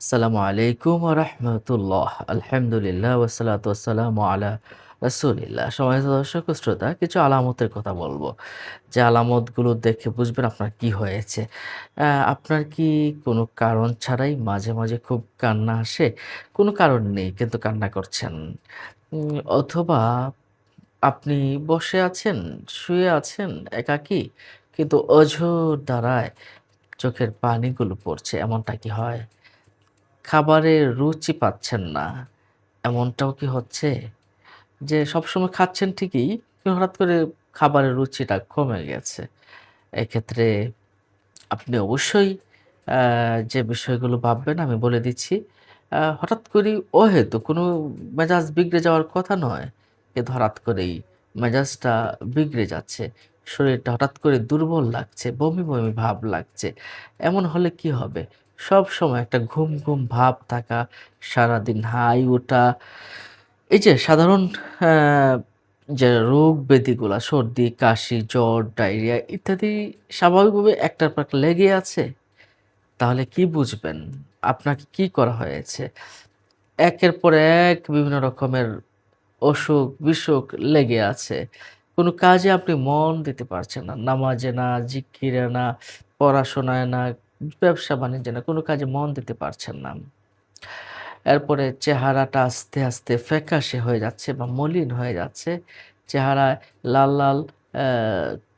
আসসালামু আলাইকুম রহমতুল্লাহ আলহামদুলিল্লাহ ওসালাত ওসালাম আলা রাসুলিল্লাহ সময় দর্শক শ্রোতা, কিছু আলামতের কথা বলব। যে আলামতগুলো দেখে বুঝবেন আপনার কি হয়েছে। আপনার কি কোনো কারণ ছাড়াই মাঝে মাঝে খুব কান্না আসে? কোনো কারণ নেই, কিন্তু কান্না করছেন। অথবা আপনি বসে আছেন, শুয়ে আছেন, একাকী, কিন্তু অঝোর দ্বারায় চোখের পানিগুলো পড়ছে, এমনটা কি হয়? খাবারের রুচি পাচ্ছেন না, এমনটাও কি হচ্ছে? যে সবসময় খাচ্ছেন ঠিকই, কিন্তু হঠাৎ করে খাবারের রুচিটা কমে গেছে। এক্ষেত্রে আপনি অবশ্যই যে বিষয়গুলো ভাববেন আমি বলে দিচ্ছি। হঠাৎ করেই অহেতুক কোনো মেজাজ বিগড়ে যাওয়ার কথা নয়। কিন্তু হঠাৎ করেই মেজাজটা বিগড়ে যাচ্ছে। শরীরটা হঠাৎ করে দুর্বল লাগছে, বমি, বমি ভাব লাগছে। এমন হলে কি হবে? সবসময় একটা ঘুম, ঘুম ভাব থাকা, সারাদিন হাই ওঠা, এই যে সাধারণ যে রোগ ব্যাধিগুলা সর্দি, কাশি, জ্বর, ডায়রিয়া ইত্যাদি স্বাভাবিকভাবে একটার পর লেগেই আছে। তাহলে কি বুঝবেন? আপনাকে কি করা হয়েছে? একের পর এক বিভিন্ন রকমের অসুখ-বিসুখ লেগে আছে। কোনো কাজে আপনি মন দিতে পারছেন না। নামাজে না, জিকিরে না, পড়াশোনায় না, ব্যবসা-বাণিজ্যে না, কোনো কাজে মন দিতে পারছেন না। এরপরে চেহারাটা আস্তে, আস্তে ফ্যাকাশে হয়ে যাচ্ছে বা মলিন হয়ে যাচ্ছে। চেহারায় লাল, লাল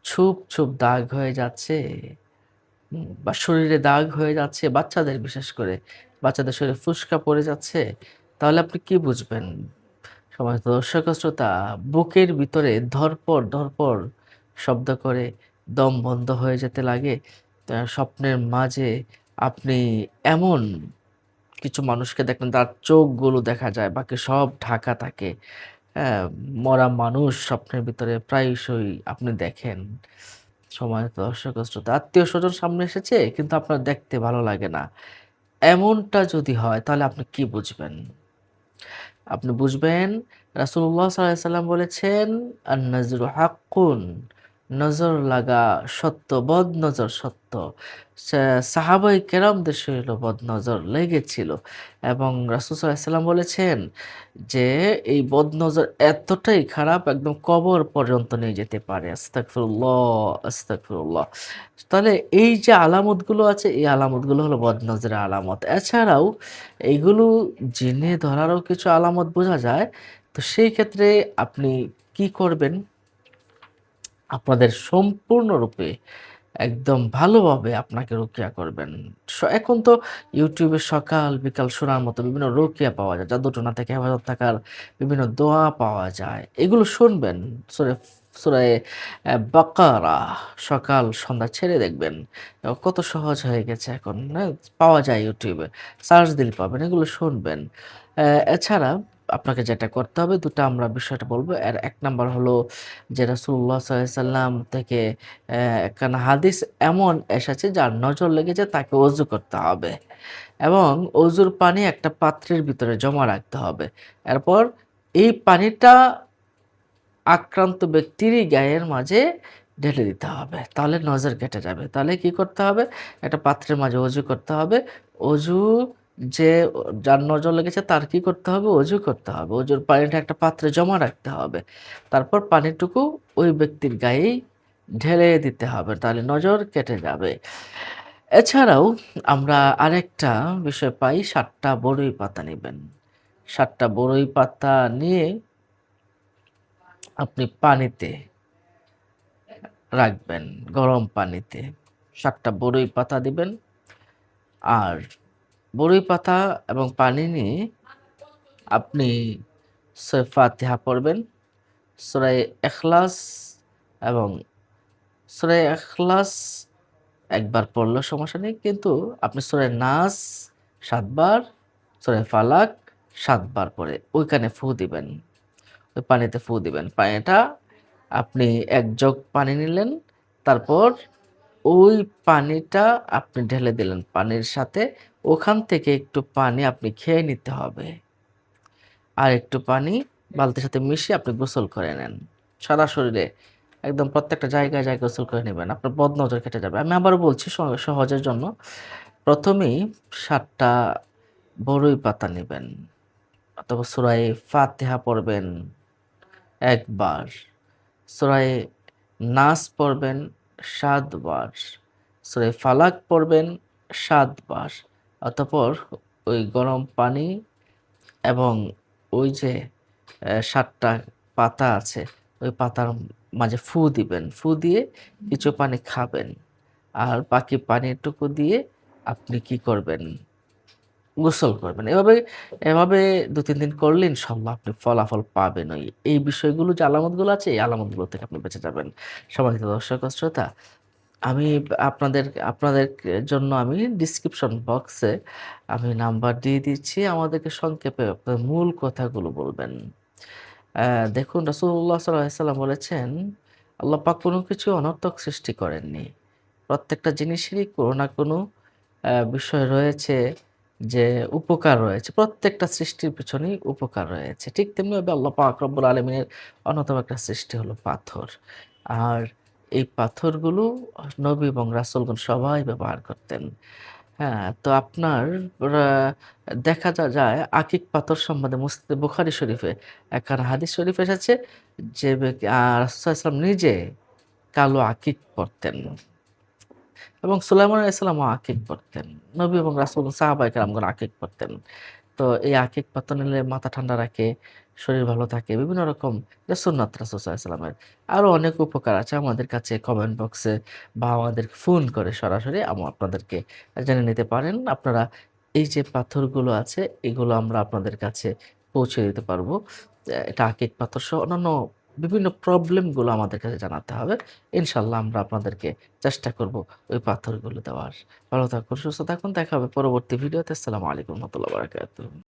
ছুপ ছোপ, দাগ হয়ে যাচ্ছে। বা শরীরে দাগ হয়ে যাচ্ছে বাচ্চাদের বিশেষ করে। বাচ্চাদের শরীরে ফুসকা পড়ে যাচ্ছে। তাহলে আপনি কি বুঝবেন? সম্মানিত দর্শক শ্রোতা, বুকের ভিতরে ধড়পড়, ধড়পড় শব্দ করে দম বন্ধ হয়ে যেতে লাগে। তা স্বপ্নের মাঝে আপনি এমন কিছু মানুষকে দেখেন তার চোখগুলো দেখা যায়, বাকি সব ঢাকা থাকে। হ্যাঁ? মরা মানুষ স্বপ্নের ভিতরে প্রায়শই আপনি দেখেন। সম্মানিত দর্শক ও আত্মীয় স্বজন সামনে এসেছে কিন্তু আপনার দেখতে ভালো লাগে না। এমনটা যদি হয় তাহলে আপনি কি বুঝবেন? আপনি বুঝবেন সাল্লাল্লাহু সাল্লাম বলেছেন, "আন-নাজরু হাক্কুন" নজর লাগা সত্য, বদনজর সত্য। সা সাহাবায়ে কেরামদের শরীরেও বদনজর লেগেছিল এবং রাসূল সাল্লাল্লাহু বলেছেন যে, "এই বদনজর এতটাই খারাপ একদম কবর পর্যন্ত নিয়ে যেতে পারে।" আস্তাগফিরুল্লাহ, আস্তাগফিরুল্লাহ। তাহলে এই যে আলামতগুলো আছে, এই আলামতগুলো হলো বদনজরের আলামত। এছাড়াও এইগুলো জেনে ধরারও কিছু আলামত বোঝা যায়। তো সেই ক্ষেত্রে আপনি কি করবেন? আপনাদের সম্পূর্ণরূপে একদম ভালোভাবে আপনাকে রুকিয়া করবেন। এখন তো ইউটিউবে সকাল বিকাল শোনার মতো বিভিন্ন রুকিয়া পাওয়া যায়। জাদুটোনা থেকে হেফাজত থাকার বিভিন্ন দোয়া পাওয়া যায়। এগুলো শুনবেন। সূরা সূরায়ে বাকারা সকাল সন্ধ্যা ছেড়ে দেখবেন। কত সহজ হয়ে গেছে এখন, হ্যাঁ? পাওয়া যায় ইউটিউবে সার্চ দিলে পাবেন। এগুলো শুনবেন। এছাড়া আপনাকে যেটা করতে হবে ২ টা আমরা বিষয়টা বলব এর এক নাম্বার হলো যে সাল্লাল্লাহু সাল্লাম থেকে একখানা হাদিস এমন এসেছে যার নজর লেগেছে তাকে অজু করতে হবে এবং অজুর পানি একটা পাত্রের ভিতরে জমা রাখতে হবে। এরপর এই পানিটা আক্রান্ত ব্যক্তিরই গায়ের মাঝে ঢেলে দিতে হবে। তাহলে নজর কেটে যাবে। তাহলে কি করতে হবে? একটা পাত্রের মাঝে অজু করতে হবে। অজু যে যার নজর লেগেছে তার কি করতে হবে? অজু করতে হবে। অজুর পানিটা একটা পাত্রে জমা রাখতে হবে। তারপর পানিটুকু ওই ব্যক্তির গায়েই ঢেলে দিতে হবে। তাহলে নজর কেটে যাবে। এছাড়াও আমরা আরেকটা বিষয় পাই ৭ টা বড়ই পাতা নেবেন ৭ টা বড়ই পাতা নিয়ে আপনি পানিতে রাখবেন, গরম পানিতে। ৭ টা বড়ই পাতা দিবেন। আর বড়ই পাতা এবং পানি নিয়ে আপনি সূরা ফাতিহা পড়বেন, সূরায়ে ইখলাস এবং সূরায়ে ইখলাস একবার পড়লেও সমস্যা নেই। কিন্তু আপনি সূরায়ে নাস ৭ বার, সূরায়ে ফালাক ৭ বার পড়ে ওইখানে ফু দিবেন। ওই পানিতে ফু দিবেন। পানিটা আপনি ১ জগ পানি নিলেন, তারপর ওই পানিটা আপনি ঢেলে দিলেন পানির সাথে। ওখান থেকে একটু পানি আপনি খেয়ে নিতে হবে। আর একটু পানি বালতির সাথে মিশিয়ে আপনি গোসল করে নেন। সারা শরীরে একদম প্রত্যেকটা জায়গায়, জায়গায় গোসল করে নেবেন আপনার বদনজর কেটে যাবে। আমি আবারও বলছি সহজের জন্য। ১ম এই ৭ বড়ই পাতা নেবেন অথবা সূরায়ে ফাতেহা পড়বেন একবার, সূরায়ে নাস পড়বেন ৭ বার, সূরায়ে ফালাক পড়বেন ৭ বার। অতঃপর ওই গরম পানি এবং ওই যে সাতটা পাতা আছে, ওই পাতার মাঝে ফু দিবেন। ফু দিয়ে কিছু পানি খাবেন। আর বাকি পানিটুকু দিয়ে আপনি কি করবেন? গোসল করবেন। এভাবে, এভাবে ২-৩ দিন করলে ইনশাআল্লাহ আপনি ফলাফল পাবেন ওই এই বিষয়গুলো যে আলামতগুলো আছে, এই আলামতগুলো থেকে আপনি বেঁচে যাবেন। সম্মানিত দর্শক শ্রোতা, আমি আপনাদের আপনাদের জন্য আমি ডেসক্রিপশন বক্সে আমি নাম্বার দিয়ে দিচ্ছি। আমাদেরকে সংক্ষেপে মূল কথাগুলো বলবেন। দেখুন আলাইহি ওয়াসাল্লাম বলেছেন, আল্লাহ পাক কোনো কিছু অনর্থক সৃষ্টি করেননি। প্রত্যেকটা জিনিসেরই কোনো না কোনো বিষয় রয়েছে যে উপকার রয়েছে। প্রত্যেকটা সৃষ্টির পিছনেই উপকার রয়েছে। ঠিক তেমনিভাবে আল্লাহ পাক রব্বুল আলামিনের অন্যতম একটা সৃষ্টি হলো পাথর। আর এই পাথরগুলো নবী এবং রাসূলগণ সবাই ব্যবহার করতেন। হ্যাঁ? তো আপনার দেখা যায় আকিক পাথর সম্বন্ধে মুসলিম বুখারি শরীফে একখানা হাদিস শরীফ এসেছে যে ব্যক্তি আ রাসূল সাল্লাল্লাহু আলাইহি ওয়াসাল্লাম নিজে কালো আকিক পরতেন। এবং সুলাইমান আলাইহিস সালামও আকিক পরতেন। নবী এবং রাসূল সাহাবায়ে কেরামগণ আকিক পরতেন। তো এই আকিক পাথর নিলে মাথা ঠান্ডা রাখে, শরীর ভালো থাকে। বিভিন্ন রকম সুন্নাত রাসূল সাল্লাল্লাহু আলাইহি ওয়াসাল্লামের। আরও অনেক উপকার আছে আমাদের কাছে কমেন্ট বক্সে বা আমাদেরকে ফোন করে সরাসরি আপনাদেরকে জেনে নিতে পারেন। আপনারা এই যে পাথরগুলো আছে, এগুলো আমরা আপনাদের কাছে পৌঁছে দিতে পারব। এটা আকিক পাথর সহ অন্যান্য বিভিন্ন প্রবলেমগুলো আমাদের কাছে জানাতে হবে। ইনশাল্লাহ আমরা আপনাদেরকে চেষ্টা করব ওই পাথরগুলো দেওয়ার। ভালো থাকুন, সুস্থ থাকুন। দেখা হবে পরবর্তী ভিডিওতে। আসসালামু আলাইকুম রাহমাতুল্লাহি।